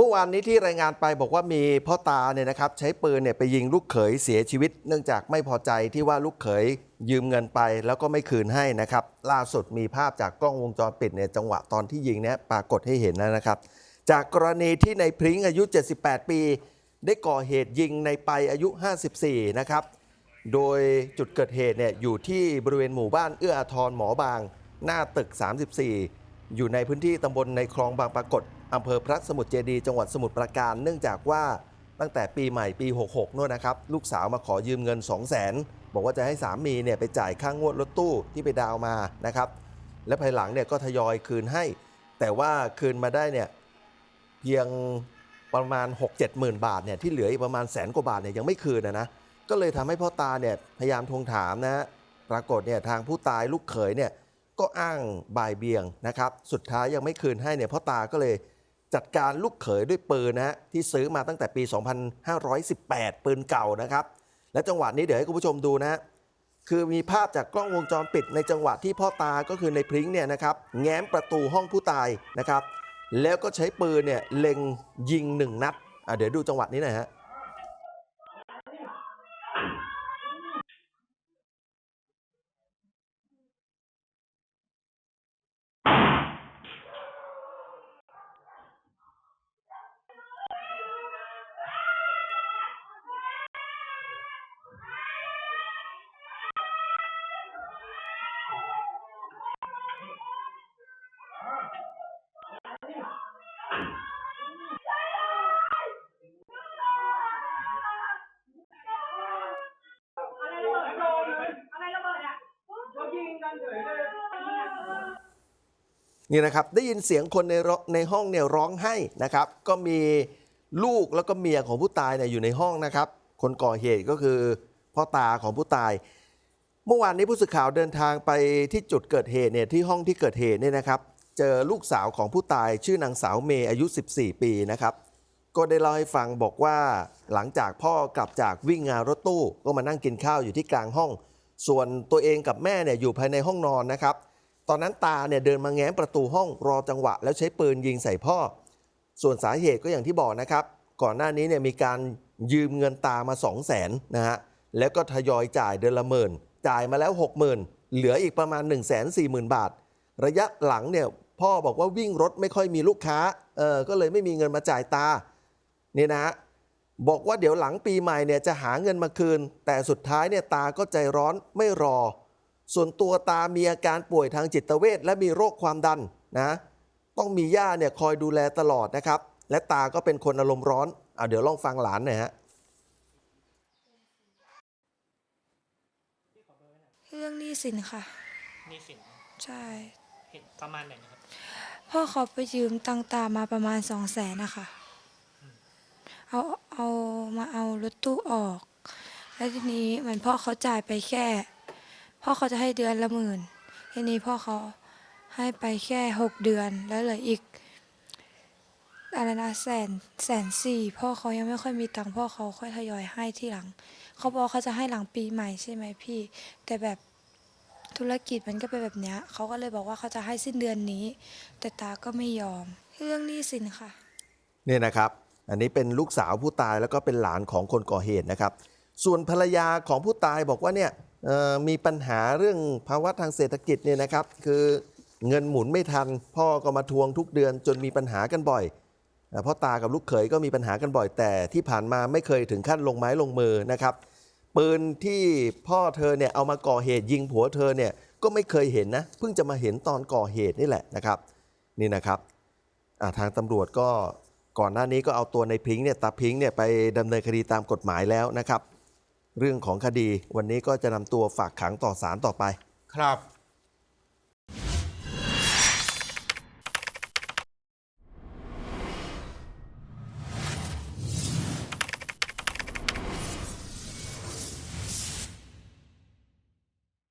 เมื่อวานนี้ที่รายงานไปบอกว่ามีพ่อตาเนี่ยนะครับใช้ปืนเนี่ยไปยิงลูกเขยเสียชีวิต เนื่องจากไม่พอใจที่ว่าลูกเขยยืมเงินไปแล้วก็ไม่คืนให้นะครับ ล่าสุดมีภาพจากกล้องวงจรปิดเนี่ยจังหวะตอนที่ยิงเนี่ยปรากฏให้เห็นแล้วนะครับ จากกรณีที่ในพริ้งอายุ 78 ปี ได้ก่อเหตุยิงในไปอายุ 54 นะครับ โดยจุดเกิดเหตุเนี่ยอยู่ที่บริเวณหมู่บ้านเอื้ออาทรหมอบาง หน้าตึก 34 อยู่ในพื้นที่ตำบลในคลองบางปรากฏอำเภอพระสมุทรเจดี จังหวัดสมุทรปราการ เนื่องจากว่าตั้งแต่ปีใหม่ปี 66นู่นนะครับ ลูกสาวมาขอยืมเงิน 2 0 0 0 0 0บอกว่าจะให้สามีเนี่ยไปจ่ายค่างวดรถตู้ที่ไปดาวมานะครับ และภายหลังเนี่ยก็ทยอยคืนให้ แต่ว่าคืนมาได้เนี่ยเพียงประมาณ 6 7หมื่นบาทเนี่ยที่เหลืออีกประมาณแสนกว่าบาทเนี่ยยังไม่คืนนะนะก็เลยทำให้พ่อตาเนี่ยพยายามทวงถามนะปรากฏเนี่ยทางผู้ตายลูกเขยเนี่ย ก็อ้างบ่ายเบียงนะครับ สุดท้ายยังไม่คืนให้เนี่ยพ่อตาก็เลยจัดการลูกเขยด้วยปืนนะฮะที่ซื้อมาตั้งแต่ปี 2518 ปืนเก่านะครับ และจังหวะนี้เดี๋ยวให้คุณผู้ชมดูนะฮะคือมีภาพจากกล้องวงจรปิดในจังหวะที่พ่อตาก็คือในพริ้งเนี่ยนะครับแง้มประตูห้องผู้ตายนะครับ แล้วก็ใช้ปืนเนี่ยเล็งยิงหนึ่งนัดอะเดี๋ยวดูจังหวะนี้หน่อยฮะ อะไรระเบิดอะไรระเบิดอะ เขายิงกั นี่นะครับได้ยินเสียงคนในในห้องเนี่ยร้องไห้นะครับ ก็มีลูกแล้วก็เมียของผู้ตายเนี่ยอยู่ในห้องนะครับ คนก่อเหตุก็คือพ่อตาของผู้ตาย เมื่อวานนี้ผู้สื่อข่าวเดินทางไปที่จุดเกิดเหตุเนี่ยที่ห้องที่เกิดเหตุเนี่ยนะครับ เจอลูกสาวของผู้ตายชื่อนางสาวเมย์อายุ 14 ปีนะครับ ก็ได้เล่าให้ฟังบอกว่าหลังจากพ่อกลับจากวิ่งงานรถตู้ก็มานั่งกินข้าวอยู่ที่กลางห้อง ส่วนตัวเองกับแม่เนี่ยอยู่ภายในห้องนอนนะครับ ตอนนั้นตาเนี่ยเดินมาแง้มประตูห้องรอจังหวะ แล้วใช้ปืนยิงใส่พ่อ ส่วนสาเหตุก็อย่างที่บอกนะครับ ก่อนหน้านี้เนี่ยมีการยืมเงินตามา 2 0 0แสนนะฮะ แล้วก็ทยอยจ่ายเดือนละหมื่น จ่ายมาแล้ว 60,000 เหลืออีกประมาณ 1 4 0 0 0 0 บาท ระยะหลังเนี่ยพ่อบอกว่าวิ่งรถไม่ค่อยมีลูกค้า เออ ก็เลยไม่มีเงินมาจ่ายตา นี่นะฮะ บอกว่าเดี๋ยวหลังปีใหม่เนี่ยจะหาเงินมาคืน แต่สุดท้ายเนี่ยตาก็ใจร้อนไม่รอ ส่วนตัวตามีอาการป่วยทางจิตเวชและมีโรคความดันนะต้องมีย่าเนี่ยคอยดูแลตลอดนะครับ และตาก็เป็นคนอารมณ์ร้อนเอาเดี๋ยวลองฟังหลานหน่อยฮะเรื่องหนี้สินค่ะหนี่สินใช่ เห็นประมาณไหนนะครับ พ่อเขาไปยืมตังตามาประมาณสองแสนนะคะ เอาเอามาเอารถตู้ออก แล้วทีนี้เหมือนพ่อเขาจ่ายไปแค่ พ่อเขาจะให้เดือนละหมื่นทีนี้พ่อเขาให้ไปแค่หกเดือนแล้วเหลืออีกอะไรนะแสนแสนสี่พ่อเขายังไม่ค่อยมีตังค์พ่อเขาค่อยทยอยให้ที่หลัง เขาบอกเขาจะให้หลังปีใหม่ใช่ไหมพี่ แต่แบบธุรกิจมันก็เป็นแบบเนี้ยเขาก็เลยบอกว่าเขาจะให้สิ้นเดือนนี้ แต่ตาก็ไม่ยอม เรื่องหนี้สินค่ะนี่นะครับ อันนี้เป็นลูกสาวผู้ตายแล้วก็เป็นหลานของคนก่อเหตุนะครับ ส่วนภรรยาของผู้ตายบอกว่าเนี่ยมีปัญหาเรื่องภาวะทางเศรษฐกิจเนี่ยนะครับ คือเงินหมุนไม่ทัน พ่อก็มาทวงทุกเดือนจนมีปัญหากันบ่อยพ่อตากับลูกเขยก็มีปัญหากันบ่อยแต่ที่ผ่านมาไม่เคยถึงขั้นลงไม้ลงมือนะครับปืนที่พ่อเธอเนี่ยเอามาก่อเหตุยิงผัวเธอเนี่ยก็ไม่เคยเห็นนะเพิ่งจะมาเห็นตอนก่อเหตุนี่แหละนะครับ นี่นะครับทางตำรวจก็ ก่อนหน้านี้ก็เอาตัวในพิงค์เนี่ยตาพิงค์เนี่ยไปดำเนินคดีตามกฎหมายแล้วนะครับ เรื่องของคดีวันนี้ก็จะนำตัวฝากขังต่อศาลต่อไป ครับ